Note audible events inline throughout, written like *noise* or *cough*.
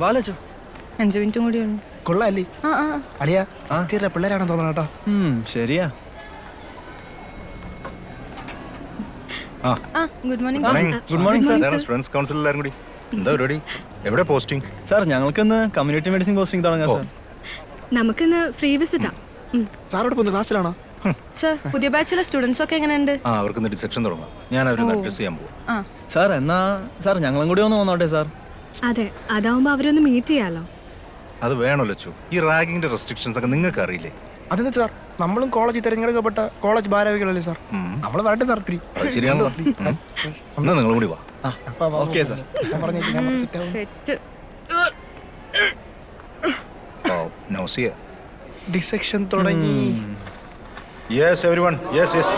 വാലച്ചു അഞ്ചു മിനിറ്റും കൂടി ഉള്ളു. കൊള്ളാല്ലേ? ആ ആ. അളിയ തീരെ പിള്ളേരാണെന്ന് തോന്നണം കേട്ടോ. ശരിയാ. ആ. Good morning good morning sir ഇതാണ് സ്റ്റുഡൻസ് കൗൺസിൽ എല്ലാവരും കൂടി. എന്താ പരിപാടി? എവിടെ പോസ്റ്റിംഗ് സാർ ഞങ്ങൾക്കിന്ന് കമ്മ്യൂണിറ്റി മെഡിസിൻ പോസ്റ്റിംഗ് തുടങ്ങാം സാർ. നമുക്കിന്ന് ഫ്രീ വിസിറ്റാ സാറോട് പോകുന്ന ക്ലാസ്സിലാണോ സർ പുതിയ ബാച്ചിലെ സ്റ്റുഡൻസ് ഒക്കെ എങ്ങനെയുണ്ട്? ആ അവർക്ക് ഡിസെക്ഷൻ തുടങ്ങാം. ഞാൻ അവരെ അഡ്രസ് ചെയ്യാൻ പോകും ആ. സാർ എന്നാ സാർ ഞങ്ങളും കൂടി ഒന്ന് വന്നോട്ടെ സാർ. അതെ അതാവുമ്പോ അവരൊന്ന് മീറ്റ് ചെയ്യാലോ. അത് വേണോ ലച്ചു? ഈ റാഗിങ്ങിന്റെ റെസ്ട്രിക്ഷൻസ് ഒക്കെ നിങ്ങൾക്ക് അറിയില്ലേ അതെന്താ സാർ നമ്മളും കോളേജിൽ തിരഞ്ഞെടുക്കപ്പെട്ട കോളേജ് ഭാരവികളല്ലേ സാർ നമ്മൾ വരട്ടെ സാർ ത്രീ അത് ശരിയാണല്ലോ. ഉം. എന്നാ നിങ്ങൾ കൂടി വാ. ഓക്കെ സാർ ഞാൻ പറഞ്ഞു ഞാൻ set ആവും. സെറ്റ് നൗസിയ ഡിസെക്ഷൻ തുടങ്ങി. Yes every one yes yes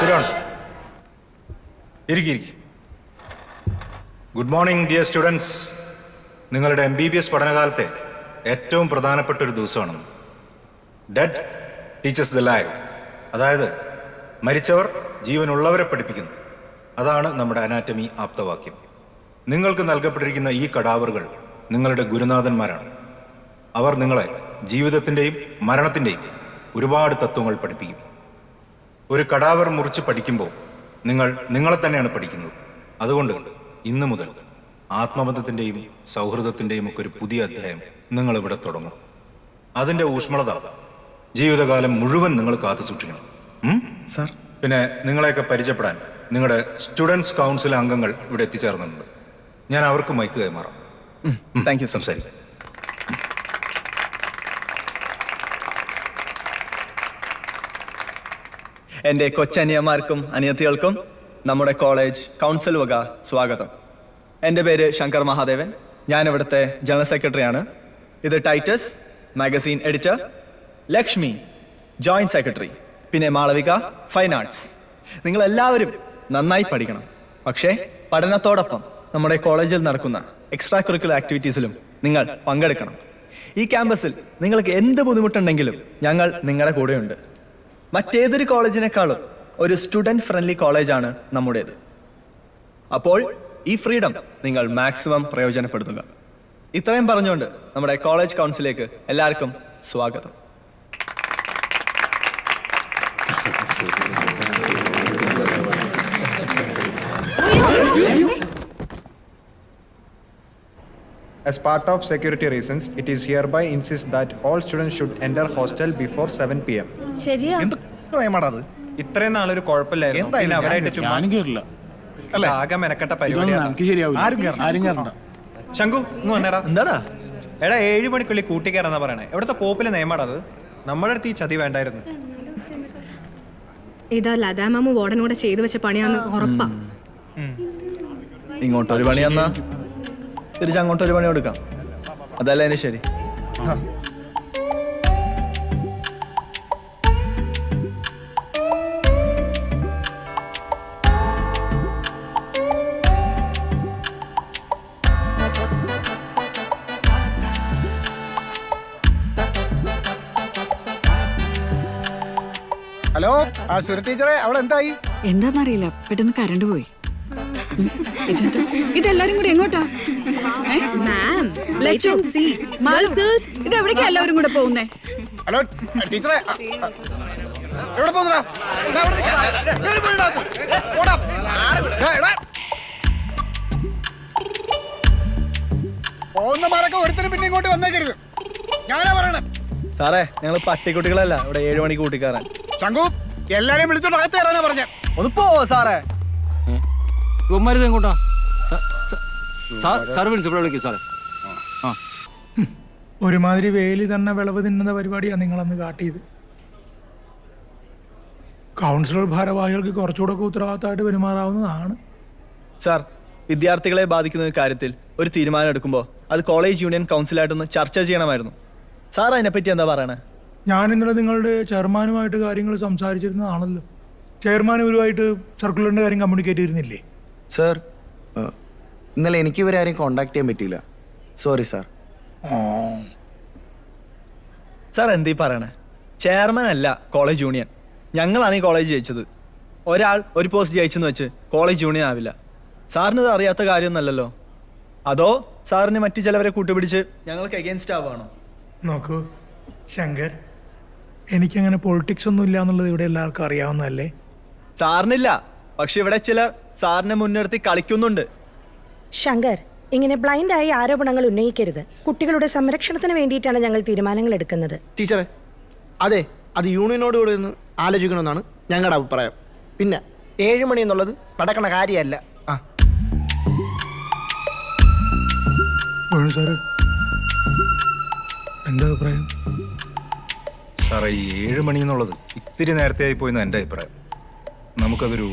സിരോൺ ഇരിക്കും ഇരിക്കി. ഗുഡ് മോർണിംഗ് ഡിയർ സ്റ്റുഡൻസ് നിങ്ങളുടെ എം ബി ബി എസ് പഠനകാലത്തെ ഏറ്റവും പ്രധാനപ്പെട്ട ഒരു ദിവസമാണ്. ഡെഡ് ടീച്ചേഴ്സ് ദ ലൈവ് അതായത് മരിച്ചവർ ജീവനുള്ളവരെ പഠിപ്പിക്കുന്നു. അതാണ് നമ്മുടെ അനാറ്റമി ആപ്തവാക്യം. നിങ്ങൾക്ക് നൽകപ്പെട്ടിരിക്കുന്ന ഈ കടാവറുകൾ നിങ്ങളുടെ ഗുരുനാഥന്മാരാണ്. അവർ നിങ്ങളെ ജീവിതത്തിന്റെയും മരണത്തിന്റെയും ഒരുപാട് തത്വങ്ങൾ പഠിപ്പിക്കും. ഒരു കടാവർ മുറിച്ച് പഠിക്കുമ്പോൾ നിങ്ങൾ നിങ്ങളെ തന്നെയാണ് പഠിക്കുന്നത്. അതുകൊണ്ട് ഇന്നു മുതൽ ആത്മബന്ധത്തിന്റെയും സൗഹൃദത്തിന്റെയും ഒക്കെ ഒരു പുതിയ അധ്യായം നിങ്ങൾ ഇവിടെ തുടങ്ങും. അതിന്റെ ഊഷ്മളത ജീവിതകാലം മുഴുവൻ നിങ്ങൾ കാത്തു സൂക്ഷിക്കണം? സാർ. പിന്നെ നിങ്ങളെയൊക്കെ പരിചയപ്പെടാൻ നിങ്ങളുടെ സ്റ്റുഡൻസ് കൗൺസിൽ അംഗങ്ങൾ ഇവിടെ എത്തിച്ചേർന്നിട്ടുണ്ട്. ഞാൻ അവർക്ക് മൈക്ക് കൈമാറാം. താങ്ക് യു സംസാരിക്കും. എന്റെ കൊച്ചനിയന്മാർക്കും അനിയത്തികൾക്കും നമ്മുടെ കോളേജ് കൗൺസിൽ വക സ്വാഗതം. എന്റെ പേര് ശങ്കർ മഹാദേവൻ. ഞാൻ ഇവിടുത്തെ ജനറൽ സെക്രട്ടറിയാണ്. ഇത് Titus magazine editor. Lakshmi joint secretary. പിന്നെ മാളവിക ഫൈൻ ആർട്സ്. നിങ്ങൾ എല്ലാവരും നന്നായി പഠിക്കണം. പക്ഷേ പഠനത്തോടൊപ്പം നമ്മുടെ കോളേജിൽ നടക്കുന്ന എക്സ്ട്രാ കുറിക്കുലർ ആക്ടിവിറ്റീസിലും നിങ്ങൾ പങ്കെടുക്കണം. ഈ ക്യാമ്പസിൽ നിങ്ങൾക്ക് എന്ത് ബുദ്ധിമുട്ടുണ്ടെങ്കിലും ഞങ്ങൾ നിങ്ങളുടെ കൂടെയുണ്ട്. മറ്റേതൊരു കോളേജിനേക്കാളും ഒരു സ്റ്റുഡന്റ് ഫ്രണ്ട്ലി കോളേജാണ് നമ്മുടേത്. അപ്പോൾ ഈ ഫ്രീഡം നിങ്ങൾ മാക്സിമം പ്രയോജനപ്പെടുത്തുക. ഇത്രയും പറഞ്ഞുകൊണ്ട് നമ്മുടെ കോളേജ് കൗൺസിലേക്ക് എല്ലാവർക്കും സ്വാഗതം. As part of security reasons, it is hereby insist that all students should enter hostel before 7 pm. ശരിയാ. നിയമാണത് ഇത്രയും നാളൊരു കുഴപ്പമില്ലായിരുന്നു. അവരായിട്ട് ചുമ്മാ ഞാനും കേറില്ല. അല്ല? ആകെ മെനക്കെട്ട ഇതൊന്നും പരിപാടിയാണ്. നമുക്ക് ശരിയാവില്ല. ആരും കേറണ്ട. ആരും കയറണ്ട ശംഖു ഇങ്ങ് വന്നേടാ. എന്താടാ? എടാ ഏഴ് മണിക്കുള്ളിൽ കൂട്ടിക്കയറാന്നാ പറയണേ. എവിടുത്തെ കോപ്പിലെ അത് നമ്മുടെ അടുത്ത് ഈ ചതി വേണ്ടായിരുന്നു. ഇതാ ലതാമാമു വാർഡനോടെ ചെയ്തു വെച്ച പണിയാന്ന് ഉറപ്പാ. ഇങ്ങോട്ടൊരു പണി തന്നാ? തിരിച്ച് അങ്ങോട്ടൊരു പണി കൊടുക്കാം. അതല്ല അതിന് ശരി? സുര ടീച്ചറെ അവിടെ എന്തായി? എന്താന്നറിയില്ല പെട്ടെന്ന് കരണ്ട് പോയി? ഇതെല്ലാരും കൂടി എങ്ങോട്ടാ? മാം സീ ഗേൾസ് ഇത് എവിടേക്കാ എല്ലാവരും കൂടെ പോകുന്നേ? ഹലോ ടീച്ചറെ എവിടെ പോകുന്നടാ. പോകുന്നമാരൊക്കെ ഒരുത്തരും പിന്നെ ഇങ്ങോട്ട് വന്നേക്കരുത്. ഞാനാ പറയണേ. സാറേ ഞങ്ങൾ പട്ടിക്കുട്ടികളല്ല ഇവിടെ ഏഴ് മണിക്ക് കൂട്ടിക്കാറാൻ ശംഖു എല്ലാരെയും വിളിച്ചോണ്ട് അകത്ത് കയറാനാ പറഞ്ഞ. ഒന്ന് പോ സാറേ. ഇവന്മാരിത് എങ്ങോട്ടാ? സാർ വിളിച്ചു വിളിക്കും സാറേ. ഒരുമാതിരി വേലി തന്നെ വിളവ് തിന്നുന്ന പരിപാടിയാണ് നിങ്ങളന്ന് കാട്ടിയത്. കൗൺസിലർ ഭാരവാഹികൾക്ക് കുറച്ചുകൂടെ ഒക്കെ ഉത്തരവാദിത്തമായിട്ട് പെരുമാറാവുന്നതാണ്. സാർ വിദ്യാർത്ഥികളെ ബാധിക്കുന്ന കാര്യത്തിൽ ഒരു തീരുമാനം എടുക്കുമ്പോൾ അത് കോളേജ് യൂണിയൻ കൗൺസിലായിട്ടൊന്ന് ചർച്ച ചെയ്യണമായിരുന്നു. സാർ അതിനെപ്പറ്റി എന്താ പറയണേ? ഞാൻ ഇന്നലെ നിങ്ങളുടെ ചെയർമാനുമായിട്ട് കാര്യങ്ങൾ സംസാരിച്ചിരുന്നതാണല്ലോ. ചെയർമാൻ ഇവരുമായിട്ട് സർക്കുലറിന്റെ കാര്യം കമ്മ്യൂണിക്കേറ്റ് ചെയ്തിരുന്നില്ലേ? സർ ഇന്നലെ എനിക്ക് ഇവരെ ആരെയും കോണ്ടാക്ട് ചെയ്യാൻ പറ്റിയില്ല. സോറി സാർ സാർ എന്തീ പറയണേ? ചെയർമാൻ അല്ല കോളേജ് യൂണിയൻ ഞങ്ങളാണ് ഈ കോളേജ് ജയിച്ചത്. ഒരാൾ ഒരു പോസ്റ്റ് ജയിച്ചെന്ന് വെച്ച് കോളേജ് യൂണിയൻ ആവില്ല. സാറിന് ഇത് അറിയാത്ത കാര്യമൊന്നുമല്ലല്ലോ. അതോ സാറിന് മറ്റു ചിലവരെ കൂട്ടുപിടിച്ച് ഞങ്ങൾക്ക് എഗെയിൻസ്റ്റ് ആവുകയാണോ? നോക്കൂ ശങ്കർ എനിക്കങ്ങനെ പൊളിറ്റിക്സ് ഒന്നും ഇല്ല എന്നുള്ളത് ഇവിടെ എല്ലാവർക്കും അറിയാവുന്നതല്ലേ? സാറിനില്ല. പക്ഷെ ഇവിടെ ചിലർ സാറിനെ മുൻനിർത്തി കളിക്കുന്നുണ്ട്. ശങ്കർ ഇങ്ങനെ ബ്ലൈൻഡായി ആരോപണങ്ങൾ ഉന്നയിക്കരുത്. കുട്ടികളുടെ സംരക്ഷണത്തിന് വേണ്ടിയിട്ടാണ് ഞങ്ങൾ തീരുമാനങ്ങൾ എടുക്കുന്നത്. ടീച്ചറെ അതെ അത് യൂണിയനോട് കൂടെ ഒന്ന് ആലോചിക്കണമെന്നാണ് ഞങ്ങളുടെ അഭിപ്രായം. പിന്നെ ഏഴ് മണി എന്നുള്ളത് നടക്കണ കാര്യമല്ല. ആ. വേണു സാറ്. എന്റെ അഭിപ്രായം? സാറേ ഈ ഏഴ് മണി എന്നുള്ളത് ഇത്തിരി നേരത്തെ ആയി പോയെന്ന് എന്റെ അഭിപ്രായം. നമുക്കതൊരു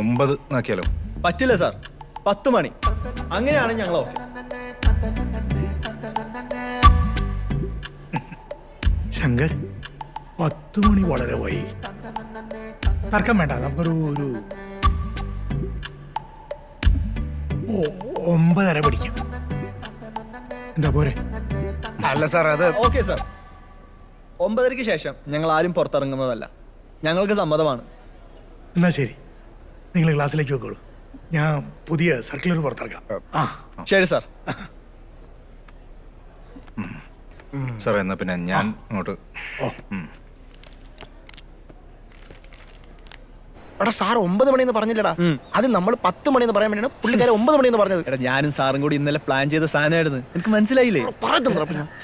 ഒമ്പത് ആക്കിയാലോ? പറ്റില്ല സാർ. പത്ത് മണി. അങ്ങനെയാണ് ഞങ്ങൾ ഓക്കെ ശങ്കർ പത്ത് മണി വളരെ വൈകി തർക്കം വേണ്ട നമുക്കൊരു ഒരു ഒമ്പതര പിടിക്കാം. എന്താ പോരെ? അല്ല സാർ അത് ഓക്കെ സാർ. ഒമ്പതരയ്ക്ക് ശേഷം ഞങ്ങൾ ആരും പുറത്തിറങ്ങുന്നതല്ല. ഞങ്ങൾക്ക് സമ്മതമാണ്. എന്നാ ശരി. നിങ്ങൾ ക്ലാസ്സിലേക്ക് വെക്കോളൂ. ഞാൻ പുതിയ സർക്കുലർ പുറത്തിറക്കാം. ആ. ശരി സാർ. സാറേ എന്നാ പിന്നെ ഞാൻ അങ്ങോട്ട് എടാ സാർ ഒമ്പത് മണി എന്ന് പറഞ്ഞില്ലടാ അത് നമ്മൾ പത്ത് മണി എന്ന് പറയാൻ വേണ്ടിയാണ് പുള്ളിക്കാരെ ഒമ്പത് മണി എന്ന് പറഞ്ഞത്. എടാ ഞാനും സാറും കൂടി ഇന്നലെ പ്ലാൻ ചെയ്ത സാധനമായിരുന്നു. എനിക്ക് മനസ്സിലായില്ലേ?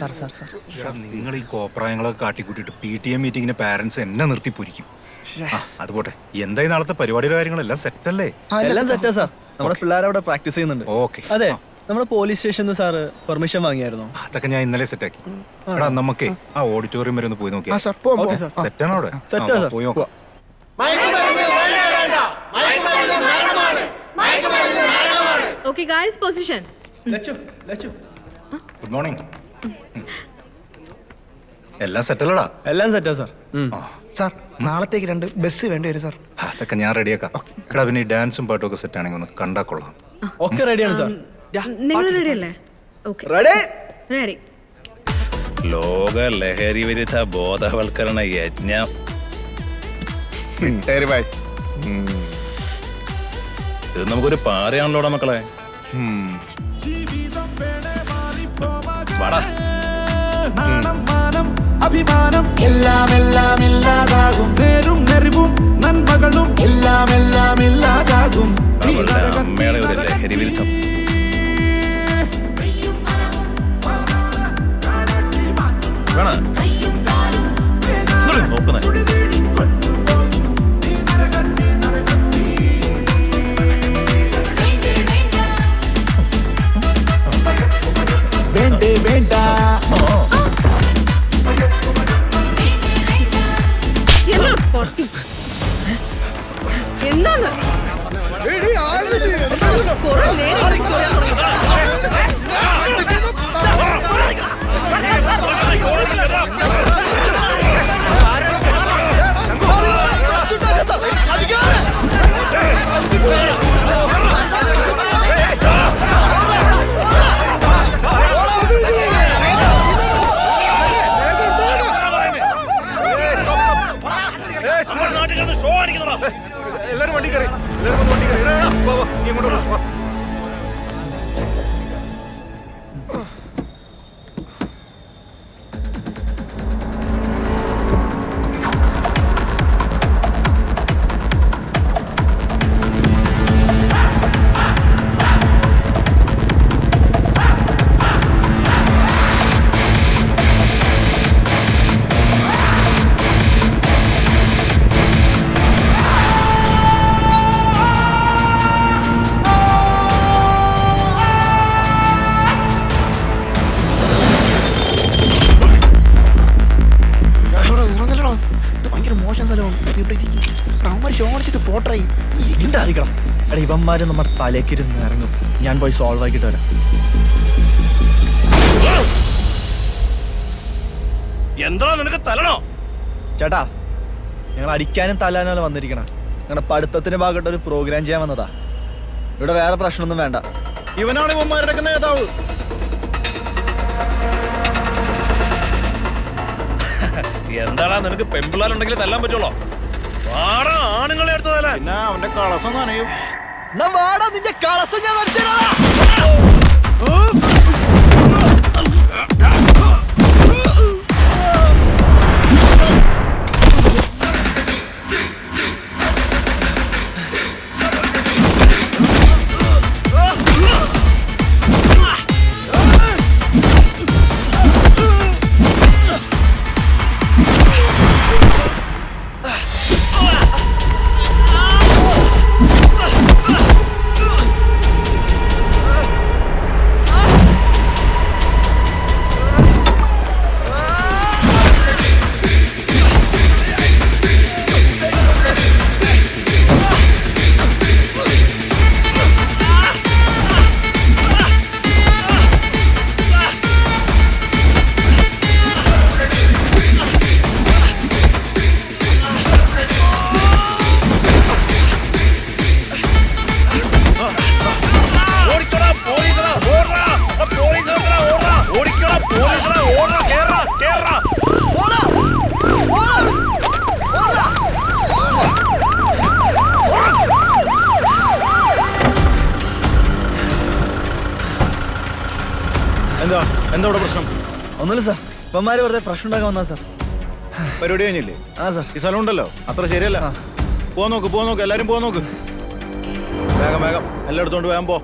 Sir sir sir. സാർ നിങ്ങൾ ഈ കോപ്രായങ്ങളൊക്കെ കാട്ടിക്കൂട്ടിട്ട് പി ടി എം മീറ്റിംഗിന് പാരന്റ്സ് എന്നെ നിർത്തി പൊരിക്കും. ആ അതുപോട്ടെ എന്തായി നാളത്തെ പരിപാടിയുടെ കാര്യങ്ങളെല്ലാം സെറ്റ് അല്ലേ? എല്ലാം സെറ്റാ സാർ. നമ്മുടെ പിള്ളേർ അവിടെ പ്രാക്ടീസ് ചെയ്യുന്നുണ്ട്. ഓക്കെ അതെ നമ്മുടെ പോലീസ് സ്റ്റേഷനിൽ സാർ പെർമിഷൻ വാങ്ങിയായിരുന്നു. അതൊക്കെ ഞാൻ ഇന്നലെ സെറ്റ് ആക്കി. എടാ നമുക്ക് ആ ഓഡിറ്റോറിയം വരെ ഒന്ന് പോയി ആ നോക്കിയാ സെറ്റ് ആണോ അവിടെ? സെറ്റ് ആ, സാർ. പോയി നോക്കാം. Okay guys position Lachu Lachu. Good morning എല്ലാം സെറ്റല്ലടാ. എല്ലാം സെറ്റാ സാർ സാർ നാളത്തേക്ക് രണ്ട് ബസ് വേണ്ടി വരും സാർ അതൊക്കെ ഞാൻ റെഡിയാക്കാം എടാ പിന്നെ ഡാൻസും പാട്ടും ഒക്കെ സെറ്റ് ആണെങ്കിൽ ഒന്ന് കണ്ടാ കൊള്ളാം. ഒക്കെ റെഡിയാണ് സാർ നിങ്ങൾ റെഡി അല്ലേ ഓക്കെ റെഡി റെഡി ലോക ലഹരി വിരുദ്ധ ബോധവൽക്കരണ യജ്ഞം. ഇത് നമുക്കൊരു പാതയാണല്ലോടാ മക്കളെ. വാടാ. അഭിമാനം. എല്ലാം എല്ലാം ഇല്ലാതാകും. നേരും നെറിവും നന്മകളും എല്ലാം എല്ലാം ഇല്ലാതാകും. അവളുടെ അമ്മയുടെ ഒരു ലഹരി വിരുദ്ധം വേണോ? നോക്കുന്നേ. പോട്ടായി ഉണ്ടായിരിക്കണം എടാ ഇവന്മാര് നമ്മുടെ തലേക്കിരുന്ന് ഇറങ്ങും. ഞാൻ പോയി സോൾവ് ആക്കിയിട്ട് വരാം. എന്താ നിനക്ക് തലണോ ചേട്ടാ ഞങ്ങൾ അടിക്കാനും തലാനും വന്നിരിക്കണം. ഞങ്ങളുടെ പഠിത്തത്തിന്റെ ഭാഗമായിട്ട് ഒരു പ്രോഗ്രാം ചെയ്യാൻ വന്നതാ. ഇവിടെ വേറെ പ്രശ്നമൊന്നും വേണ്ട. ഇവനാണ് ഇവന്മാരുടെ നേതാവ്. എന്താടാ നിനക്ക് പെമ്പിള്ളാരുണ്ടെങ്കിൽ തല്ലാൻ പറ്റുള്ളോ? വാടാ. ആണുങ്ങളെ എടുത്തതല്ലേ? പിന്നെ അവന്റെ കളസം നനയും. നിന്റെ കളസം ഞാൻ ഒന്നുമില്ല സാർ. ഇവന്മാര് വെറുതെ പ്രശ്നം ഉണ്ടാക്കാൻ വന്നാ സാർ. പരിപാടി കഴിഞ്ഞില്ലേ? ആ സാർ. ഈ സ്ഥലം ഉണ്ടല്ലോ. അത്ര ശരിയല്ല. പോ നോക്ക് പോ നോക്ക്. എല്ലാരും പോ നോക്ക്. വേഗം വേഗം. എല്ലാം എടുത്തോണ്ട് വേഗം പോ.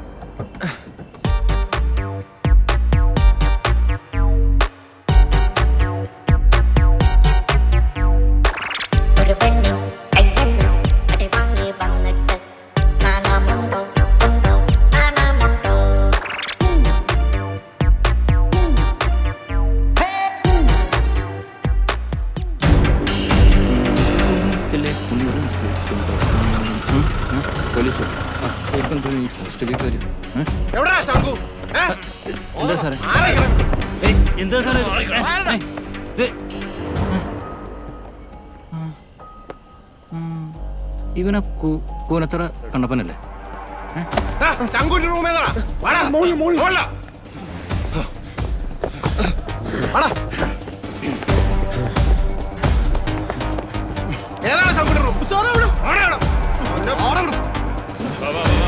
എന്താ സാറേ? ഇത്? ഏ? ഏ, ഇത്, ആ, ആ, ഇവനെ കൂ- കൂനത്തറ കണ്ടപ്പനല്ലേ? ആ, ശംഖുവിന്റെ റൂം ഏതാടാ? വാടാ. മോളിൽ മോളിൽ വാടാ. ഏതാണ് ശംഖുവിന്റെ റൂം സാറേ അവിടെ. അവന്റെ ആടെ അവിടെ.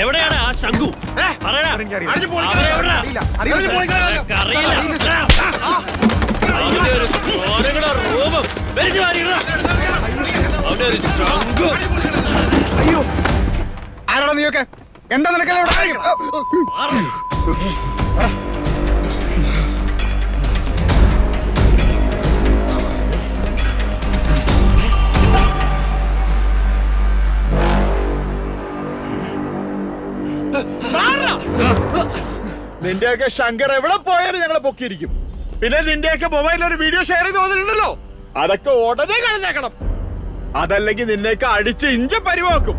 എവിടെയാണ് ആ ശംഖു പൊളിക്കണം. അയ്യോ. ആരാടാ നീയൊക്കെ? എന്താ നിനക്കല്ലേ ഇവിടെ നിന്റെയൊക്കെ ശങ്കർ എവിടെ പോയാലും ഞങ്ങളെ പൊക്കിയിരിക്കും. പിന്നെ നിന്റെയൊക്കെ മൊബൈലിൽ ഒരു വീഡിയോ ഷെയർ ചെയ്ത് വന്നിട്ടുണ്ടല്ലോ. അതൊക്കെ ഉടനെ കഴിഞ്ഞേക്കണം അതല്ലെങ്കിൽ നിന്നെയൊക്കെ അടിച്ച് ഇഞ്ച പരിവാക്കും.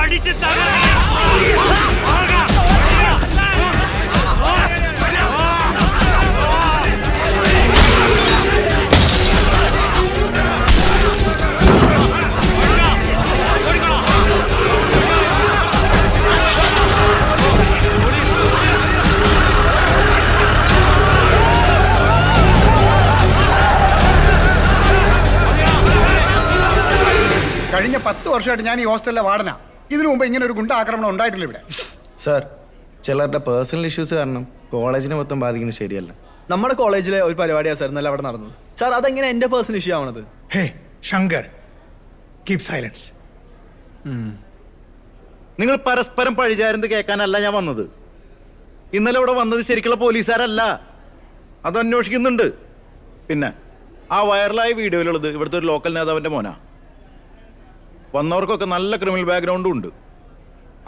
അടിച്ച് കഴിഞ്ഞ വർഷമായിട്ട് ഞാൻ ഈ ഹോസ്റ്റലിലെ വാടന ഇതിനു മുമ്പ് ഇങ്ങനെ ഒരു ഗുണ്ട ആക്രമണം ഉണ്ടായിട്ടില്ല ഇവിടെ. സാർ ചിലരുടെ പേഴ്സണൽ ഇഷ്യൂസ് കാരണം കോളേജിനെ മൊത്തം ബാധിക്കുന്നത് ശരിയല്ല. നമ്മുടെ കോളേജിലെ ഒരു പരിപാടിയാണ് സാർ ഇന്നലെ അവിടെ നടന്നത്. സാർ അതെങ്ങനെ എന്റെ personal issue ആവണത്? Hey Shankar keep silence. നിങ്ങൾ പരസ്പരം പഴിചാരുന്നത് കേൾക്കാനല്ല ഞാൻ വന്നത്. ഇന്നലെ ഇവിടെ വന്നത് ശരിക്കുള്ള പോലീസുകാരല്ല. അത് അന്വേഷിക്കുന്നുണ്ട്. പിന്നെ ആ വൈറലായ വീഡിയോയിലുള്ളത് ഇവിടുത്തെ ഒരു ലോക്കൽ നേതാവിന്റെ മോനാ. വന്നവർക്കൊക്കെ നല്ല ക്രിമിനൽ ബാക്ക്ഗ്രൗണ്ടും ഉണ്ട്.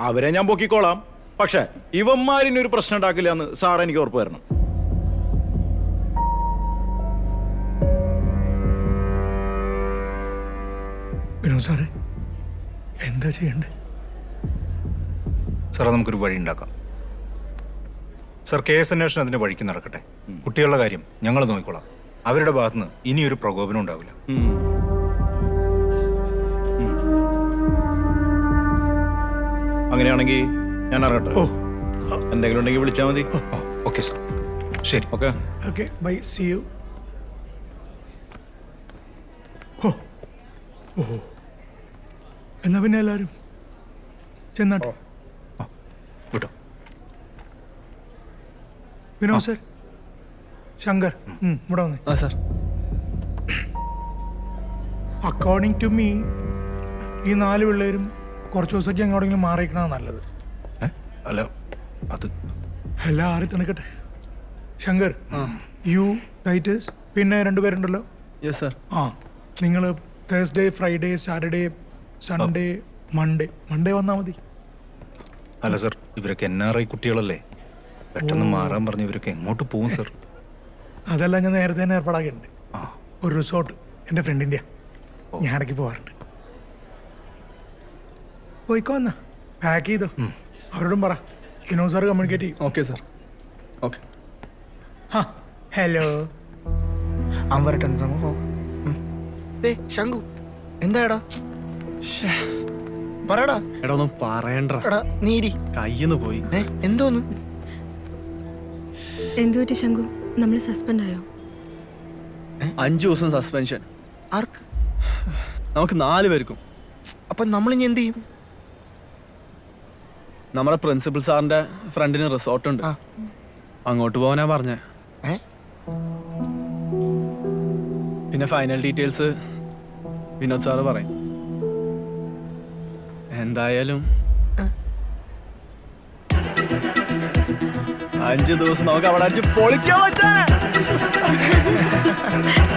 അവരെ ഞാൻ പൊക്കിക്കോളാം. പക്ഷേ ഇവന്മാരിനി ഒരു പ്രശ്നം ഉണ്ടാക്കില്ല എന്ന് സാർ എനിക്ക് ഉറപ്പ് തരണം. വിനോദ് സാറേ എന്താ ചെയ്യണ്ടേ? സാറേ നമുക്കൊരു വഴി ഉണ്ടാക്കാം. സാർ കേസ് അന്വേഷണം അതിന്റെ വഴിക്ക് നടക്കട്ടെ. കുട്ടികളുടെ കാര്യം ഞങ്ങൾ നോക്കിക്കോളാം. അവരുടെ ഭാഗത്തുനിന്ന് ഇനിയൊരു പ്രകോപനം ഉണ്ടാവില്ല. അങ്ങനെയാണെങ്കിൽ ഞാൻ ഇറങ്ങട്ടെ. ഓ. എന്തെങ്കിലും ഉണ്ടെങ്കിൽ വിളിച്ചാൽ മതി. Okay sir. ശരി. Okay. Okay bye see you. ഓ. എന്നാ പിന്നെ എല്ലാവരും ചെന്നാട്ടോ. വിട്ടോ. വിനോദ് സർ. ശങ്കർ. ഇവിടെ വന്നേ. ആ സാർ. അക്കോർഡിംഗ് ടു മീ ഈ നാല് പിള്ളേരും കുറച്ച് ദിവസം എങ്ങോട്ടെങ്കിലും മാറിയിക്കണ നല്ലത്. അല്ല അത് എല്ലാം ആറി തണുക്കട്ടെ. ശങ്കർ യു ടൈറ്റസ് പിന്നെ രണ്ടുപേരുണ്ടല്ലോ യെസ് സാർ ആ നിങ്ങൾ Thursday Friday Saturday Sunday Monday Monday വന്നാൽ മതി. അല്ല സർ ഇവരൊക്കെ എൻ ആർ ഐ കുട്ടികളല്ലേ? പെട്ടെന്ന് മാറാൻ പറഞ്ഞ് ഇവരൊക്കെ എങ്ങോട്ട് പോകും സർ അതെല്ലാം ഞാൻ നേരത്തെ തന്നെ ഏർപ്പാടാക്കിയിട്ടുണ്ട്. ഒരു റിസോർട്ട് എന്റെ ഫ്രണ്ടിന്റെ ഞാൻ ഇടയ്ക്ക് പോകാറുണ്ട് പോയിക്കോ എന്നാ പാക്ക് ചെയ്തോ അവരോടും പറ. കിനോ സാർ കമ്മ്യൂണിക്കേറ്റ് ചെയ്യും. ഓക്കെ സാർ ഓക്കെ ഹലോ അവൻ വരട്ടെ എന്നിട്ട് നമുക്ക് പോകാം ഉം. ദേ ശങ്കു എന്താടാ പറയടാ എടാ ഒന്നും പറയണ്ട. എടാ നീരി. കയ്യിന്ന് പോയി. ഏ എന്തോന്നു? എന്തു പറ്റി ശങ്കു നമ്മൾ സസ്പെൻഡ് ആയോ? അഞ്ചു ദിവസം സസ്പെൻഷൻ ആർക്ക്? നമുക്ക് നാല് പേർക്കും. അപ്പൊ നമ്മൾ ഇനി എന്ത് ചെയ്യും? നമ്മുടെ പ്രിൻസിപ്പൽ സാറിന്റെ ഫ്രണ്ടിന് റിസോർട്ട് ഉണ്ട്. അങ്ങോട്ട് പോകാനാ പറഞ്ഞേ? പിന്നെ ഫൈനൽ ഡീറ്റെയിൽസ് വിനോദ് സാറ് പറയും. എന്തായാലും അഞ്ച് ദിവസം നമുക്ക് അവിടെ അടിച്ച് പൊളിക്കാൻ പറ്റാ *laughs*